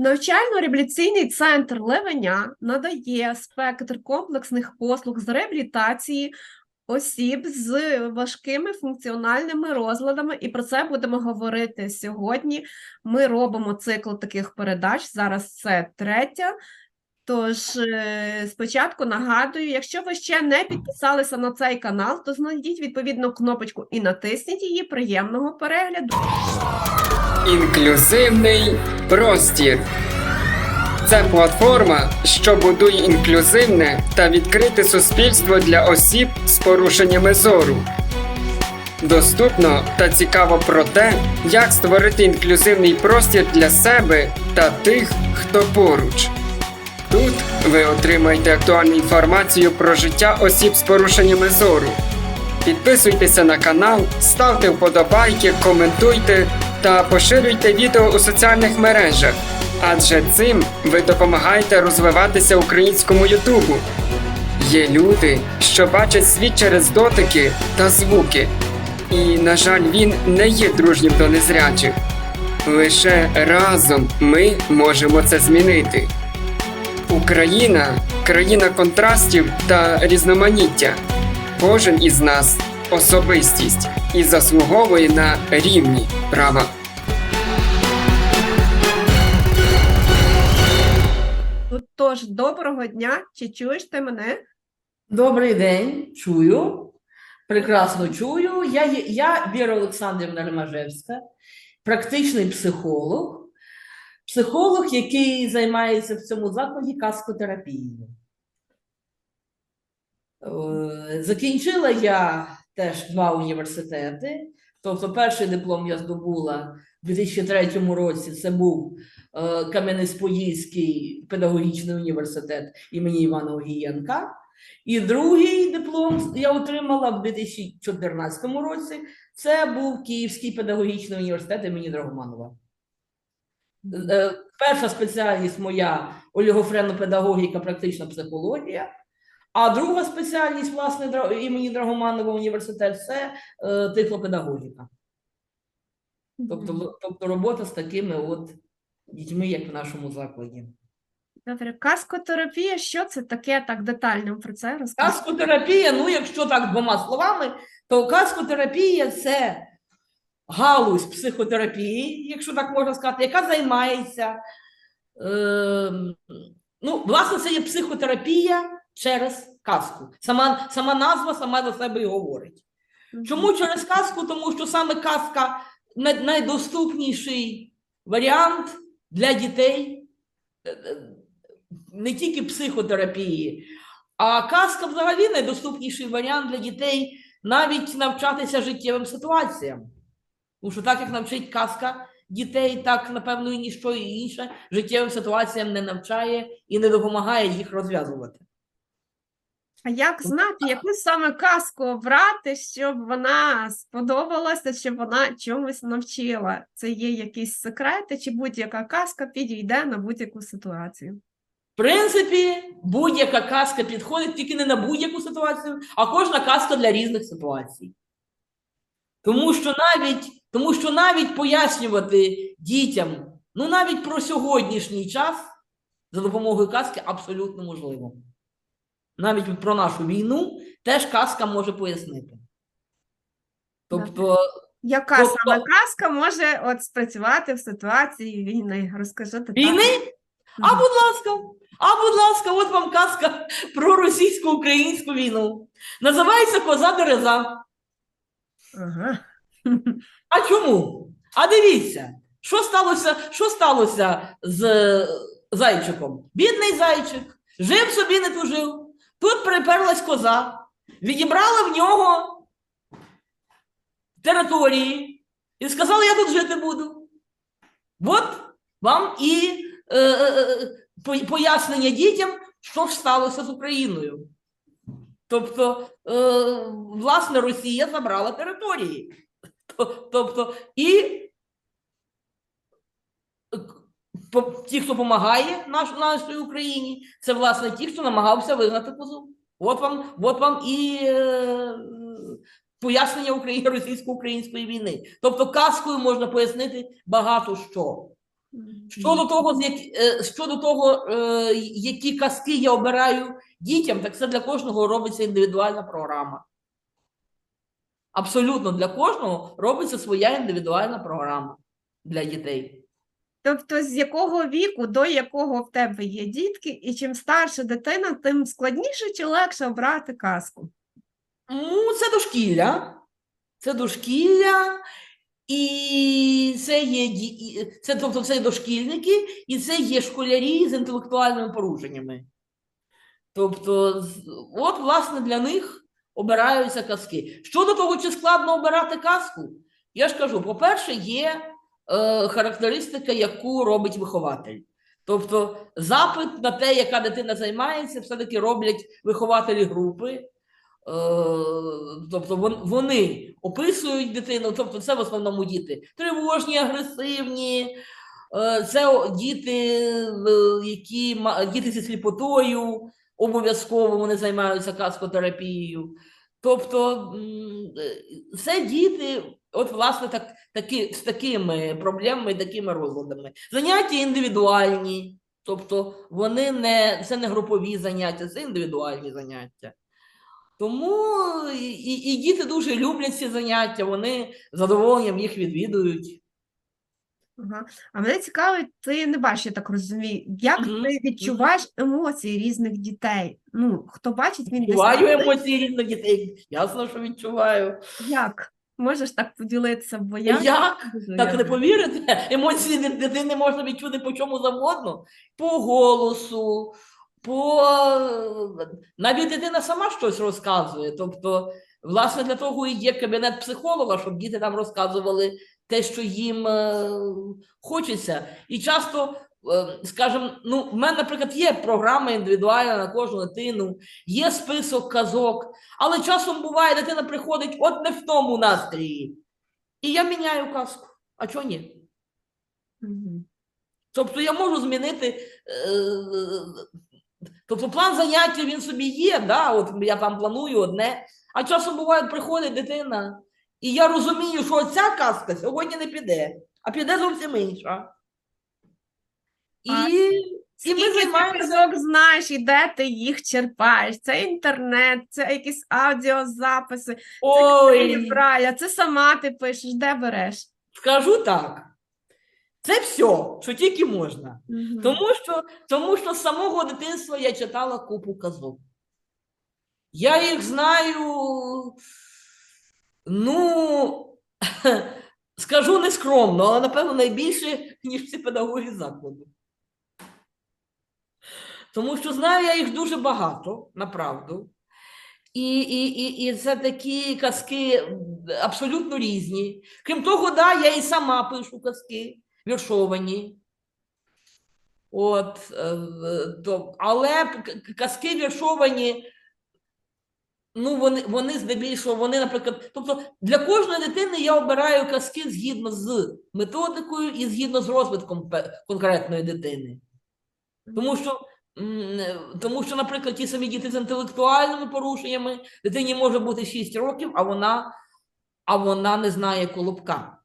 Навчально-реабілітаційний центр Левеня надає спектр комплексних послуг з реабілітації осіб з важкими функціональними розладами, і про це будемо говорити сьогодні. Ми робимо цикл таких передач. Зараз це третя. Тож е, спочатку нагадую, якщо ви ще не підписалися на цей канал, то знайдіть відповідну кнопочку і натисніть її. Приємного перегляду. Інклюзивний простір. Це платформа, що будує інклюзивне та відкрите суспільство для осіб з порушеннями зору. Доступно та цікаво про те, як створити інклюзивний простір для себе та тих, хто поруч. Тут ви отримаєте актуальну інформацію про життя осіб з порушеннями зору. Підписуйтеся на канал, ставте вподобайки, коментуйте та поширюйте відео у соціальних мережах, адже цим ви допомагаєте розвиватися українському Ютубу. Є люди, що бачать світ через дотики та звуки, і, на жаль, він не є дружнім до незрячих. Лише разом ми можемо це змінити. Україна країна контрастів та різноманіття. Кожен із нас особистість і заслуговує на рівні права. Тож, доброго дня, чи чуєш ти мене? Добрий день, чую. Прекрасно чую. Я, я Віра Олександрівна Ремажевська, практичний психолог, психолог, який займається в цьому закладі каскотерапією. Е, Закінчила я теж два університети. Тобто, перший диплом я здобула у 2003 році. Це був е, Кам'янець-Подільський педагогічний університет імені Івана Огієнка. І другий диплом я отримала в 2014 році. Це був Київський педагогічний університет імені Драгоманова. Е, Перша спеціальність моя олігофренопедагогіка, практична психологія. А друга спеціальність, власне, імені Драгоманова університет це е, тифлопедагогіка. Тобто, тобто робота з такими от дітьми, як в нашому закладі. Добре, каскотерапія, що це таке так детально про це розкажи? Каскотерапія, ну якщо так двома словами, то каскотерапія це галузь психотерапії, якщо так можна сказати, яка займається. Е, ну, власне, це є психотерапія через казку. Сама, сама назва сама за себе і говорить. Чому через казку? Тому що саме казка найдоступніший варіант для дітей е, е, не тільки психотерапії, а казка взагалі найдоступніший варіант для дітей навіть навчатися життєвим ситуаціям. Тому що так як навчить казка дітей, так, напевно, і ніщо інше життєвим ситуаціям не навчає і не допомагає їх розв'язувати. А як знати, яку саме казку обрати, щоб вона сподобалася, щоб вона чомусь навчила? Це є якісь секрети, чи будь-яка казка підійде на будь-яку ситуацію? В принципі, будь-яка казка підходить тільки не на будь-яку ситуацію, а кожна казка для різних ситуацій. Тому що навіть, тому що навіть пояснювати дітям, ну навіть про сьогоднішній час за допомогою казки абсолютно можливо. Навіть про нашу війну теж казка може пояснити. Тобто, Яка Тобто- саме казка може от спрацювати в ситуації війни? Розкажи ти так. війни А будь ласка, а будь ласка, от вам казка про російсько-українську війну. Називається Коза Дереза. Ага. А чому? А дивіться, що сталося, що сталося з е, зайчиком? Бідний зайчик, жив собі, не тужив. Тут приперлась коза, відібрала в нього території і сказала, я тут жити буду. От вам і е, е, е, пояснення дітям, що ж сталося з Україною. Тобто, е, власне, Росія забрала території. То- Тобто, і е, ті, хто допомагає нашій Україні, це власне ті, хто намагався вигнати козу. От вам, от вам і е, пояснення Україні російсько-української війни. Тобто казкою можна пояснити багато що. Щодо того, як- е, щодо того, е, які казки я обираю дітям, так це для кожного робиться індивідуальна програма. Абсолютно для кожного робиться своя індивідуальна програма для дітей. Тобто, з якого віку до якого в тебе є дітки, і чим старша дитина, тим складніше чи легше обрати казку? Ну, це дошкілля. Це дошкілля, і це є це, тобто це дошкільники, і це є школярі з інтелектуальними порушеннями. Тобто, от, власне, для них обираються казки. Щодо того, чи складно обирати казку, я ж кажу: по-перше, є е, характеристика, яку робить вихователь. Тобто, запит на те, яка дитина займається, все-таки роблять вихователі групи. Е, Тобто вони описують дитину, тобто це в основному діти тривожні, агресивні, е, це діти, е, які діти зі сліпотою, обов'язково вони займаються каскотерапією. Тобто це діти, от власне, так, такі, з такими проблемами, такими розладами. Заняття індивідуальні, тобто вони не це не групові заняття, це індивідуальні заняття. Тому і, і діти дуже люблять ці заняття, вони задоволенням їх відвідують. Ага. А мене цікавить, ти не бачиш, я так розумію, як Мгм, ти відчуваєш емоції різних дітей? Ну, хто бачить, він десь Відчуваю сидить. емоції різних дітей. Ясно, що відчуваю. Як? Можеш так поділитися, бо я Як? дуже Так не уявляю. повірите? Емоції ди- дитини можна відчути по чому завгодно, по голосу, по навіть дитина сама щось розказує. Тобто, власне, для того і є кабінет психолога, щоб діти там розказували те, що їм е, хочеться. І часто, е, скажімо, ну, в мене, наприклад, є програма індивідуальна на кожну дитину, є список казок, але часом буває, дитина приходить от не в тому настрої. І я міняю казку. А чого ні? Тобто я можу змінити. Е, тобто план заняття він собі є, да? от я там планую одне, а часом буває, приходить дитина, і я розумію, що ця казка сьогодні не піде, а піде зовсім інша. І, А і ми займаємося. знаєш і де ти їх черпаєш? Це інтернет, це якісь аудіозаписи, це Ой, Браля, це сама ти пишеш, де береш? скажу так. Це все, що тільки можна. Мгм. Тому що, тому що з самого дитинства я читала купу казок. Я їх знаю, ну, скажу нескромно, але напевно найбільше, ніж всі педагоги закладу. Тому що знаю я їх дуже багато, направду. І, і, і, і це такі казки абсолютно різні. Крім того, да, я і сама пишу казки віршовані. От, е, то, але казки віршовані, ну, вони, вони здебільшого, вони, наприклад, тобто для кожної дитини я обираю казки згідно з методикою і згідно з розвитком конкретної дитини. Тому що, тому що, наприклад, ті самі діти з інтелектуальними порушеннями, дитині може бути 6 років, а вона, а вона не знає колобка.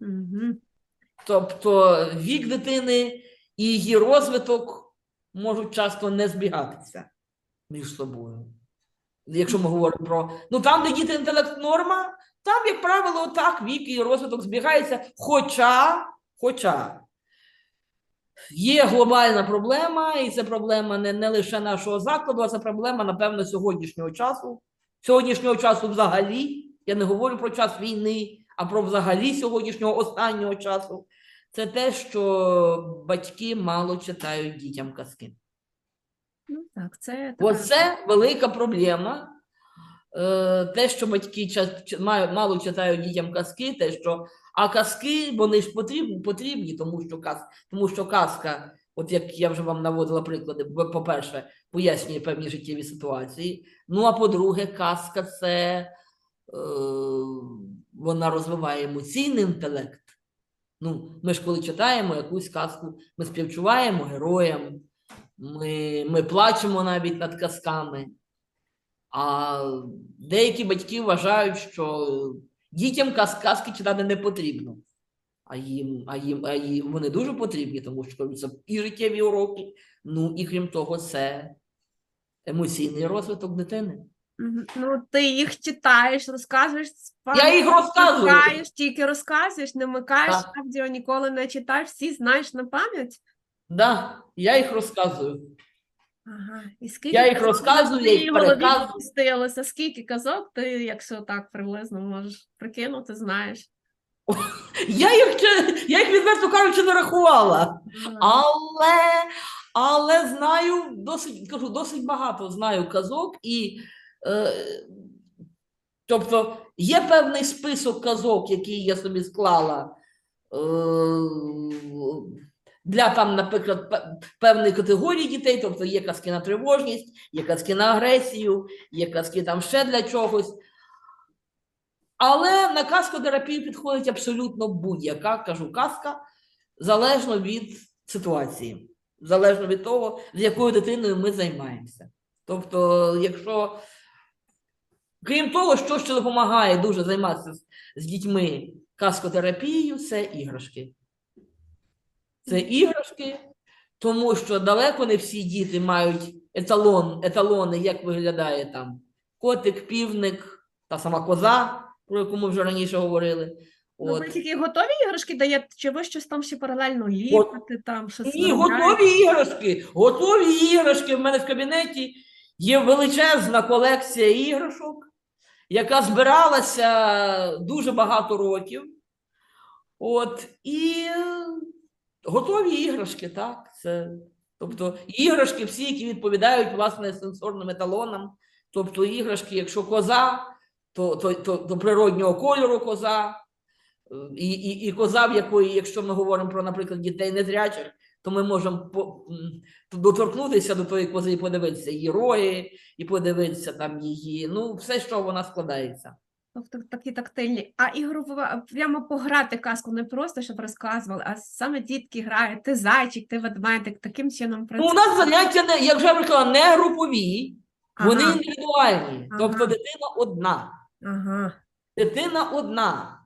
Мгм. Тобто вік дитини і її розвиток можуть часто не збігатися між собою. Якщо ми говоримо про. Ну там, де діти інтелект норма, там, як правило, так, вік і розвиток збігаються. Хоча, хоча є глобальна проблема, і це проблема не, не лише нашого закладу, а це проблема, напевно, сьогоднішнього часу. Сьогоднішнього часу взагалі. Я не говорю про час війни, а про взагалі сьогоднішнього останнього часу. Це те, що батьки мало читають дітям казки. Ну так, це Оце велика проблема. Е, Те, що батьки мало читають дітям казки, те, що а казки вони ж потрібні, потрібні, тому що каз, тому що казка, от як я вже вам наводила приклади, по-перше, пояснює певні життєві ситуації. Ну а по-друге, казка це е, вона розвиває емоційний інтелект. Ну, ми ж коли читаємо якусь казку, ми співчуваємо героям, ми, ми плачемо навіть над казками. А деякі батьки вважають, що дітям казки читати не потрібно. А їм, а їм, а їм вони дуже потрібні, тому що це і життєві уроки, ну і крім того, це емоційний розвиток дитини. Ну, ти їх читаєш, розказуєш. Я їх розказую. Вмикаєш, тільки розказуєш, не вмикаєш Так. аудіо, ніколи не читаєш, всі знаєш на пам'ять. Да, я їх розказую. Ага. І скільки Я їх казок розказую, в я їх твоїй голові переказую. помістилося? Скільки казок ти, якщо так приблизно можеш прикинути, знаєш? Я їх, я їх відверто кажучи, не рахувала. Ага. Але, але знаю досить, кажу, досить багато знаю казок, і е, тобто є певний список казок, який я собі склала е, для там, наприклад, певної категорії дітей, тобто є казки на тривожність, є казки на агресію, є казки там ще для чогось. Але на казкотерапію підходить абсолютно будь-яка, кажу, казка, залежно від ситуації, залежно від того, з якою дитиною ми займаємося. Тобто, якщо, крім того, що ще допомагає дуже займатися з, дітьми казкотерапією, це іграшки. Це іграшки, тому що далеко не всі діти мають еталон, еталони, як виглядає там котик, півник, та сама коза, про яку ми вже раніше говорили. Ну, От. ви тільки готові іграшки даєте, чи ви щось там ще паралельно ліпите, там щось Ні, виробляєте? готові іграшки. Готові іграшки. В мене в кабінеті є величезна колекція іграшок, яка збиралася дуже багато років. От, і готові іграшки, так. Це, тобто іграшки всі, які відповідають власне сенсорним еталонам. Тобто іграшки, якщо коза, то, то, то, то природнього кольору коза. Е, І, і, і коза, в якої, якщо ми говоримо про, наприклад, дітей незрячих, то ми можемо по, доторкнутися до тої кози і подивитися її роги, і подивитися там її, ну, все, що вона складається. Тобто такі тактильні. А ігрова прямо пограти казку не просто, щоб розказували, а саме дітки грають. Ти зайчик, ти ведмедик, таким чином Ну, працює. у нас заняття, не, як вже сказала, не групові, вони індивідуальні. Ага. Тобто дитина одна. Ага, Дитина одна.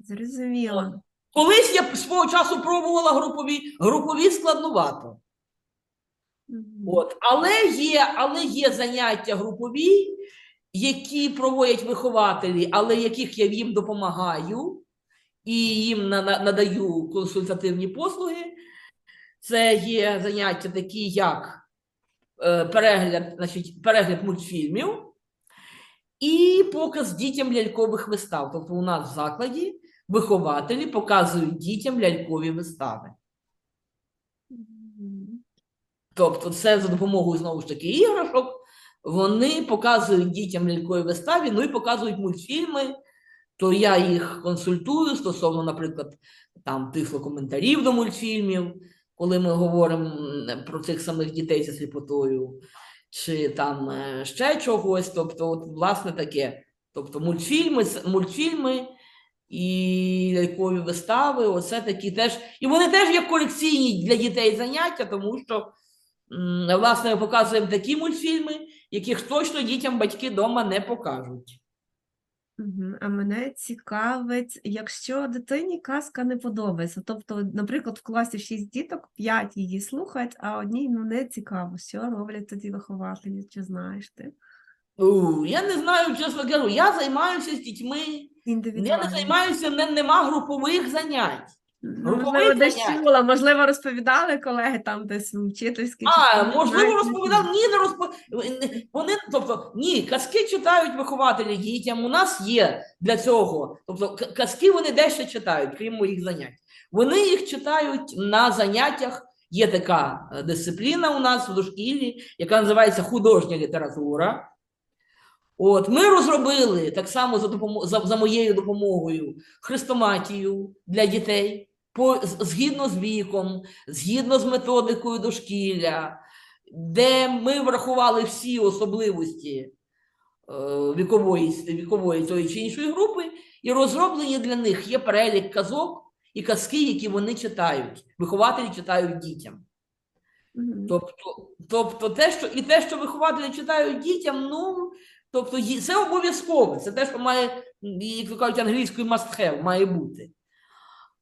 зрозуміло. Колись я свого часу пробувала групові, групові складнувато. Мгм. От. Але, є, але є заняття групові, які проводять вихователі, але яких я їм допомагаю і їм на- на- надаю консультативні послуги. Це є заняття такі, як е, перегляд, значить, перегляд мультфільмів і показ дітям лялькових вистав. Тобто у нас в закладі вихователі показують дітям лялькові вистави. Тобто, це за допомогою знову ж таки іграшок. Вони показують дітям лялькові виставі, ну і показують мультфільми. То я їх консультую стосовно, наприклад, там тифлокоментарів до мультфільмів, коли ми говоримо про цих самих дітей зі сліпотою, чи там е, ще чогось. Тобто, от, власне, таке. Тобто, мультфільми, мультфільми і лялькові вистави, оце такі теж. І вони теж як колекційні для дітей заняття, тому що. Власне, ми показуємо такі мультфільми, яких точно дітям батьки вдома не покажуть. А мене цікавить, якщо дитині казка не подобається, тобто, наприклад, в класі 6 діток, 5 її слухають, а одній ну, не цікаво, що роблять тоді вихователі, чи знаєш ти? У, я не знаю, чесно кажу, я займаюся з дітьми. Я не займаюся, не, нема групових занять. Ну, можливо, десь чула, можливо, розповідали колеги там десь вчительські. чи А, можливо, знаєте, розповідав, ні, не розповідав. Вони, тобто, ні, казки читають вихователі дітям. У нас є для цього. Тобто, казки вони дещо читають, крім моїх занять. Вони їх читають на заняттях. Є така е, дисципліна у нас в дошкіллі, яка називається художня література. От, ми розробили так само за, допомо- за, за моєю допомогою хрестоматію для дітей по, згідно з віком, згідно з методикою дошкілля, де ми врахували всі особливості е, вікової, вікової тої чи іншої групи, і розроблені для них є перелік казок і казки, які вони читають. Вихователі читають дітям. Тобто, тобто те, що і те, що вихователі читають дітям, ну тобто це обов'язково. Це те, що має як то кажуть, англійською must have має бути.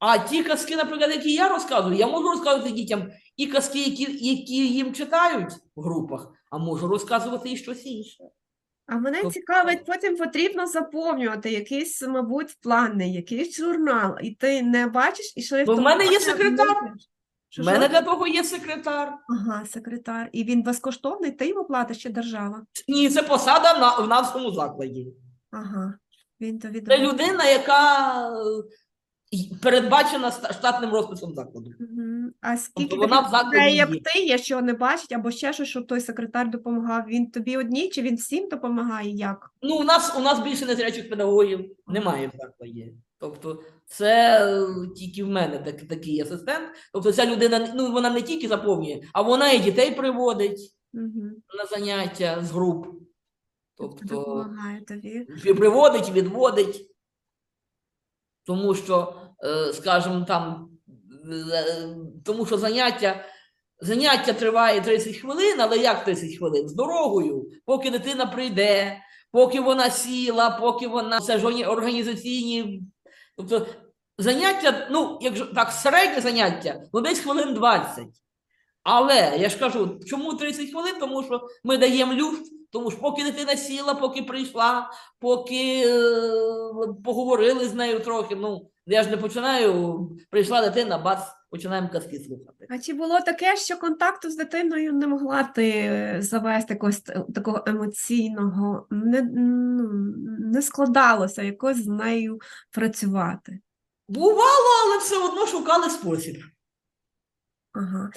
А ті казки, наприклад, які я розказую, я можу розказувати дітям і казки, які, які їм читають в групах, а можу розказувати і щось інше. А мене Тобто- цікавить, потім потрібно заповнювати якийсь, мабуть, плани, якийсь журнал, і ти не бачиш, і шрифтом. в мене є секретар. У мене для того є секретар. Ага, секретар. І він безкоштовний, ти йому платиш чи держава? Ні, це посада на, в нашому закладі. Ага, він тобі Це людина, яка передбачена ста- штатним розписом закладу. Мгм. А скільки вона в таких закладі як є. ти, є, що не бачить, або ще щось, щоб той секретар допомагав? Він тобі одній, чи він всім допомагає? Як? Ну, у нас у нас більше незрячих педагогів немає в закладі. Тобто, це е, тільки в мене так, такий асистент. Тобто, ця людина ну вона не тільки заповнює, а вона і дітей приводить Угу. на заняття з груп. Тобто Тобто допомагає тобі. приводить, відводить. Тому що, е, скажімо, там, е, тому що заняття, заняття триває 30 хвилин, але як 30 хвилин? З дорогою, поки дитина прийде, поки вона сіла, поки вона це ж організаційні. Тобто заняття, ну, якщо так, середнє заняття, ну десь хвилин 20. Але я ж кажу, чому 30 хвилин? Тому що ми даємо люфт, тому що поки дитина сіла, поки прийшла, поки е, поговорили з нею трохи. Ну, я ж не починаю, прийшла дитина, бац, починаємо казки слухати. А чи було таке, що контакту з дитиною не могла ти завести якогось такого емоційного, не, ну, не складалося якось з нею працювати? Бувало, але все одно шукали спосіб. Ага.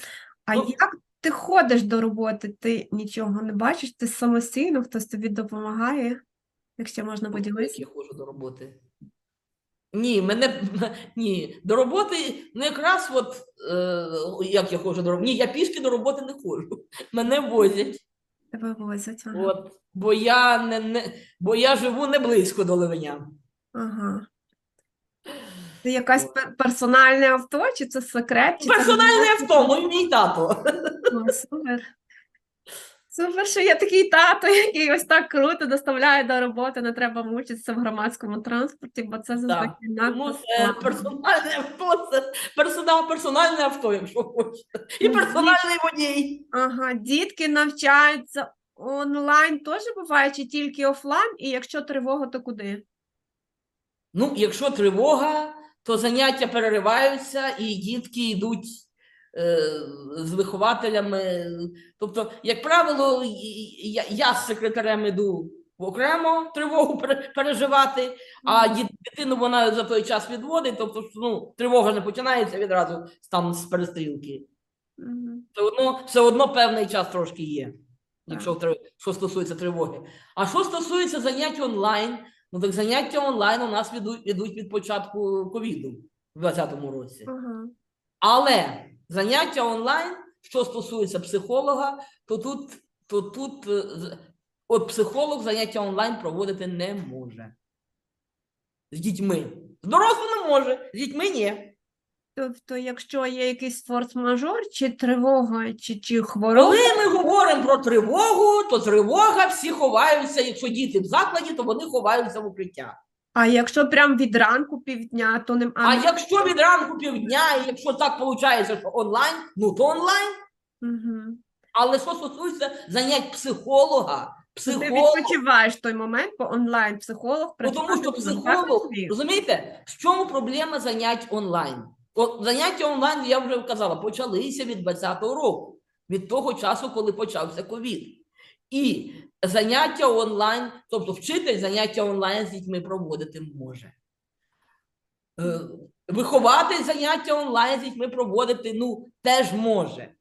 А Ну- як ти ходиш до роботи? Ти нічого не бачиш? Ти самостійно, хтось тобі допомагає? Якщо можна Як поділитися? я ходжу до роботи. Ні, мене ні, до роботи ну якраз от е, як я ходжу до роботи. Ні, я пішки до роботи не ходжу. Мене возять. Тебе возять. Ага. От, бо я не, не бо я живу не близько до Левеня. ага. Це якась пер- персональне авто, чи це секрет? Чи Персональне робота? авто, мій мій тато. О, супер. Супер, що є такий тато, який ось так круто доставляє до роботи, не треба мучитися в громадському транспорті, бо це завжди Тому це персональне авто, це персонал, персональне авто, якщо хочете. І Ну, персональний водій. Ага, дітки навчаються онлайн теж буває, чи тільки офлайн, і якщо тривога, то куди? Ну, якщо тривога, то заняття перериваються, і дітки йдуть е, з вихователями. Тобто, як правило, я, з секретарем іду окремо тривогу переживати, а дитину вона за той час відводить. Тобто, ну, тривога не починається відразу там з перестрілки. Мгм. Все одно, все одно певний час трошки є, якщо що стосується тривоги. А що стосується занять онлайн, ну так заняття онлайн у нас ведуть від початку ковіду в 2020 році. Ага. Але заняття онлайн, що стосується психолога, то тут, то тут е, от психолог заняття онлайн проводити не може. З дітьми. З дорослими може, з дітьми ні. Тобто, якщо є якийсь форс-мажор, чи тривога, чи, чи хвороба, Коли ми говоримо про тривогу, то тривога, всі ховаються. Якщо діти в закладі, то вони ховаються в укриття. а якщо прям від ранку півдня, то не А якщо від ранку півдня, і якщо так виходить, що онлайн, ну то онлайн. Угу. Але що стосується занять психолога, Ти відпочиваєш той момент, бо онлайн психолог ну, тому що психолог, розумієте, в чому проблема занять онлайн? Заняття онлайн, я вже казала, почалися від 20-го року, від того часу, коли почався ковід. І заняття онлайн, тобто вчитель заняття онлайн з дітьми проводити може. Е, Вихователь заняття онлайн з дітьми проводити ну, теж може.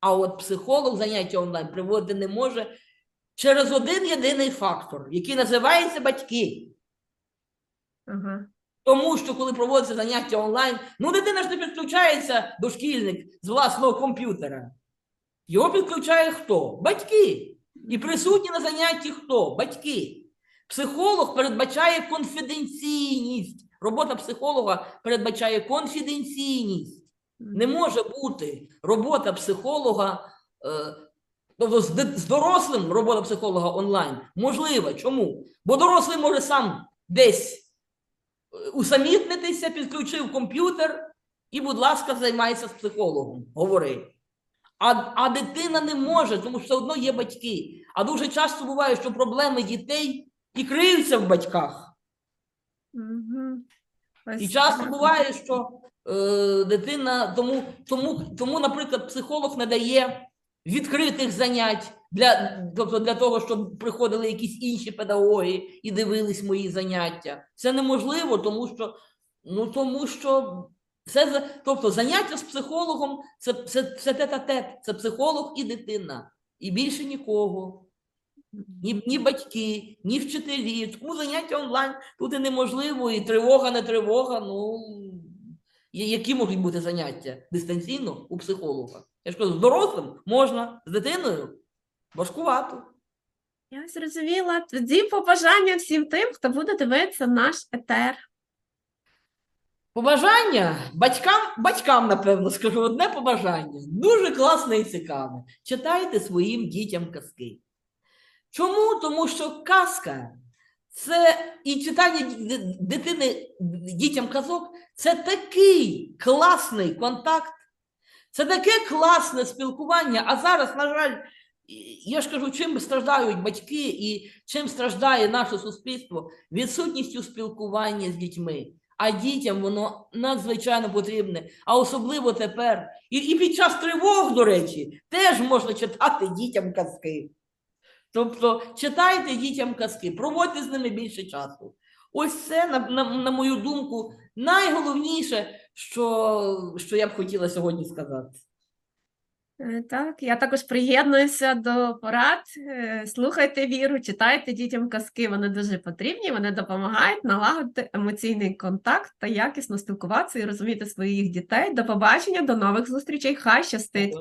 А от психолог заняття онлайн проводити не може через один єдиний фактор, який називається батьки. Ага. Тому що коли проводиться заняття онлайн, ну дитина ж не підключається дошкільник з власного комп'ютера. Його підключає хто? Батьки. І присутні на занятті хто? Батьки. Психолог передбачає конфіденційність. Робота психолога передбачає конфіденційність. Не може бути робота психолога, е, тобто з, дорослим робота психолога онлайн можлива. Чому? Бо дорослий може сам десь усамітнитися, підключив комп'ютер і, будь ласка, займайся з психологом. Говори. А, а дитина не може, тому що все одно є батьки. А дуже часто буває, що проблеми дітей і криються в батьках. Ось І часто буває, що е, дитина, тому, тому, тому, наприклад, психолог не дає відкритих занять для, тобто для того, щоб приходили якісь інші педагоги і дивились мої заняття. Це неможливо, тому що, ну, тому що це, тобто заняття з психологом це, це, це тет-а-тет, це психолог і дитина, і більше нікого. Ні, ні батьки, ні вчителі. Тому заняття онлайн тут і неможливо, і тривога, не тривога. Ну які можуть бути заняття дистанційно у психолога? Я ж кажу, з дорослим можна, з дитиною важкувато. Я зрозуміла. Тоді побажання всім тим, хто буде дивитися наш етер. Побажання батькам, батькам, напевно, скажу одне побажання. Дуже класне і цікаве. Читайте своїм дітям казки. Чому? Тому що казка це і читання дитини дітям казок це такий класний контакт, це таке класне спілкування. А зараз, на жаль, я ж кажу, чим страждають батьки і чим страждає наше суспільство відсутністю спілкування з дітьми. А дітям воно надзвичайно потрібне, а особливо тепер. І, і під час тривог, до речі, теж можна читати дітям казки. Тобто читайте дітям казки, проводьте з ними більше часу. Ось це, на, на, на мою думку, найголовніше, що, що я б хотіла сьогодні сказати. Е, Так, я також приєднуюся до порад. Е, Слухайте віру, читайте дітям казки. Вони дуже потрібні, вони допомагають налагодити емоційний контакт та якісно спілкуватися і розуміти своїх дітей. До побачення, до нових зустрічей. Хай щастить!